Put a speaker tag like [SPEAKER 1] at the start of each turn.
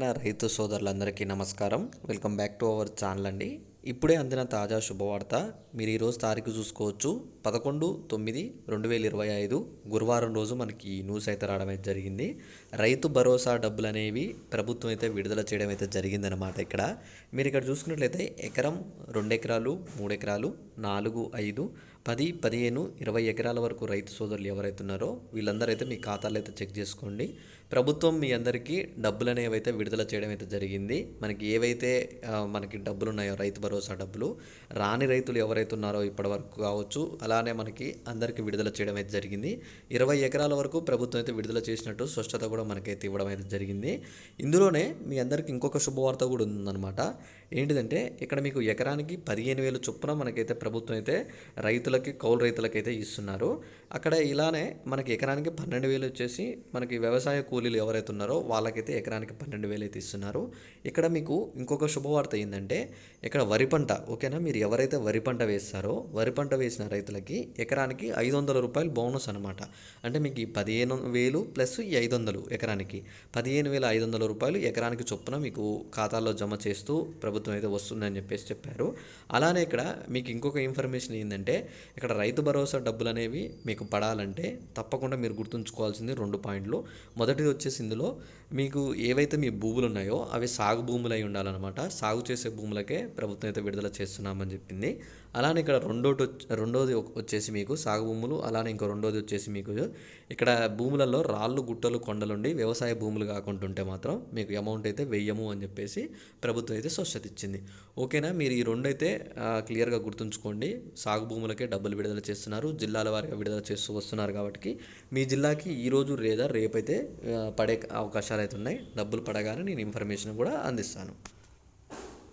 [SPEAKER 1] నా రైతు సోదరులందరికీ నమస్కారం. Welcome back to our channel అండి. ఇప్పుడే అందిన తాజా శుభవార్త మీరు ఈరోజు తారీఖు చూసుకోవచ్చు. పదకొండు తొమ్మిది రెండు వేల ఇరవై ఐదు గురువారం రోజు మనకి ఈ న్యూస్ అయితే రావడం అయితే జరిగింది. రైతు భరోసా డబ్బులు అనేవి ప్రభుత్వం అయితే విడుదల చేయడం అయితే జరిగిందనమాట ఇక్కడ. మీరు ఇక్కడ చూసుకున్నట్లయితే ఎకరం రెండు ఎకరాలు మూడు ఎకరాలు నాలుగు ఐదు పది పదిహేను ఇరవై ఎకరాల వరకు రైతు సోదరులు ఎవరైతే ఉన్నారో వీళ్ళందరూ అయితే మీ ఖాతాలు అయితే చెక్ చేసుకోండి. ప్రభుత్వం మీ అందరికీ డబ్బులు అనేవి అయితే విడుదల చేయడం అయితే జరిగింది. మనకి ఏవైతే మనకి డబ్బులు ఉన్నాయో రైతు భరోసా డబ్బులు. రాని రైతులు ఎవరైతే ఉన్నారో ఇప్పటి వరకు కావచ్చు. అలానే మనకి అందరికీ విడుదల చేయడం అయితే జరిగింది. ఇరవై ఎకరాల వరకు ప్రభుత్వం అయితే విడుదల చేసినట్టు స్పష్టత కూడా మనకైతే ఇవ్వడం అయితే జరిగింది. ఇందులోనే మీ అందరికీ ఇంకొక శుభవార్త కూడా ఉందన్నమాట. ఏంటిదంటే ఇక్కడ మీకు ఎకరానికి పదిహేను వేలు చొప్పున మనకైతే ప్రభుత్వం అయితే రైతులకి కౌలు రైతులకైతే ఇస్తున్నారు. అక్కడ ఇలానే మనకి ఎకరానికి పన్నెండు వేలు వచ్చేసి మనకి వ్యవసాయ కూలీలు ఎవరైతే ఉన్నారో వాళ్ళకైతే ఎకరానికి పన్నెండు వేలు అయితే ఇస్తున్నారు. ఇక్కడ మీకు ఇంకొక శుభవార్త ఏంటంటే ఇక్కడ వరి వరి పంట ఓకేనా? మీరు ఎవరైతే వరి పంట వేస్తారో వరి పంట వేసిన రైతులకి ఎకరానికి ఐదు వందల రూపాయలు బోనస్ అనమాట అంటే మీకు ఈ పదిహేను వేలు ప్లస్ ఈ ఐదు వందలు ఎకరానికి. పదిహేను వేల ఐదు వందల రూపాయలు ఎకరానికి చొప్పున మీకు ఖాతాల్లో జమ చేస్తూ ప్రభుత్వం అయితే వస్తుందని చెప్పేసి చెప్పారు. అలానే ఇక్కడ మీకు ఇంకొక ఇన్ఫర్మేషన్ ఏంటంటే ఇక్కడ రైతు భరోసా డబ్బులు అనేవి మీకు పడాలంటే తప్పకుండా మీరు గుర్తుంచుకోవాల్సింది రెండు పాయింట్లు. మొదటిది వచ్చేసి ఇందులో మీకు ఏవైతే మీ భూములు ఉన్నాయో అవి సాగు భూములు అయి ఉండాలన్నమాట. సాగు చేసే భూములకే ప్రభుత్వం అయితే విడుదల చేస్తున్నామని చెప్పింది. అలానే ఇక్కడ రెండోటి వచ్చి- రెండోది వచ్చేసి మీకు సాగు భూములు అలానే ఇంకో రెండోది వచ్చేసి మీకు ఇక్కడ భూములలో రాళ్ళు గుట్టలు కొండలుండి వ్యవసాయ భూములు కాకుండా ఉంటే మాత్రం మీకు అమౌంట్ అయితే వెయ్యము అని చెప్పేసి ప్రభుత్వం అయితే స్వచ్ఛత ఇచ్చింది. ఓకేనా? మీరు ఈ రెండైతే క్లియర్గా గుర్తుంచుకోండి. సాగు భూములకే డబ్బులు విడుదల చేస్తున్నారు జిల్లాల వారిగా విడుదల చేస్తూ వస్తున్నారు కాబట్టి మీ జిల్లాకి ఈ రోజు లేదా రేపైతే పడే అవకాశాలు అయితే ఉన్నాయి. డబ్బులు పడగానే నేను ఇన్ఫర్మేషన్ కూడా అందిస్తాను.